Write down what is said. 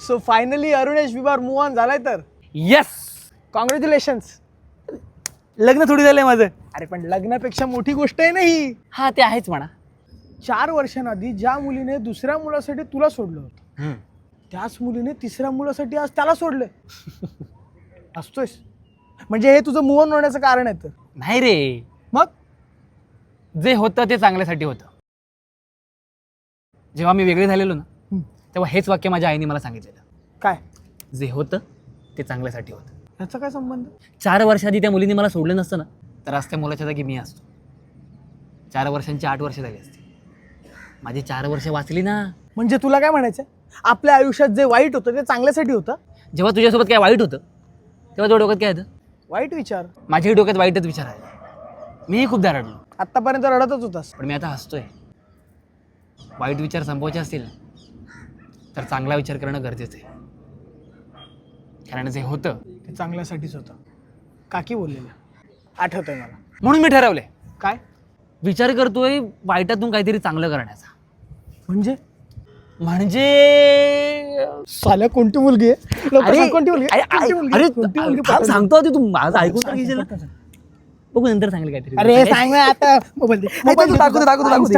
So finally Arunesh विवार move on झालाय तर? येस कॉंग्रॅच्युलेशन्स लग्न थोडी झालंय माझं. अरे पण लग्नापेक्षा मोठी गोष्ट आहे नाही हा. ते आहेच म्हणा. चार वर्षांआधी ज्या मुलीने दुसऱ्या मुलासाठी तुला सोडलं होतं त्याच मुलीने तिसऱ्या मुलासाठी आज त्याला सोडलं असतोयस. म्हणजे हे तुझं मूव ऑन होण्याचं कारण आहे तर. नाही रे. मग? जे होतं ते चांगल्यासाठी होतं. जेव्हा मी वेगळे झालेलो ना. तेव्हा हेच वाक्य माझ्या आईने मला सांगितलेलं. काय? जे होतं ते चांगल्यासाठी होतं. ह्याचा काय संबंध? चार वर्ष आधी त्या मुलीने मला सोडलं नसतं ना तर आज त्या मुलाच्या जागी मी असतो. चार वर्षांची आठ वर्ष झाली असती. माझी चार वर्ष वाचली ना. म्हणजे तुला काय म्हणायचं आपल्या आयुष्यात जे वाईट होतं ते चांगल्यासाठी होतं? जेव्हा तुझ्यासोबत काय वाईट होतं तेव्हा तुझ्या डोक्यात काय येतं वाईट विचार. माझ्याही डोक्यात वाईटच विचार आहे. मीही खूप रडलो आतापर्यंत रडतच होतास. पण मी आता हसतोय. वाईट विचार संपवायचे असतील तर चांगला विचार करणं गरजेचं आहे. कारण जे होतं ते चांगल्यासाठीच होतं. काकी बोललेलं. आठवत आहे मला. म्हणून मी ठरवलंय काय? विचार करतोय वाईटातून काहीतरी चांगलं करण्याचा. म्हणजे? म्हणजे साल्या कोणती मुलगी आहे? लवकर अरे सांग, कोणती मुलगी अरे, कोणती मुलगी? अरे, कोणती मुलगी थांब, पटकन सांगतो आधी तू. माझं ऐकून तर घेशील ना. बघू नंतर सांगेल काहीतरी. अरे सांग ना आता. मोबाईल दे. मोबाईल दे, दाखवतो दाखवतो दाखवतो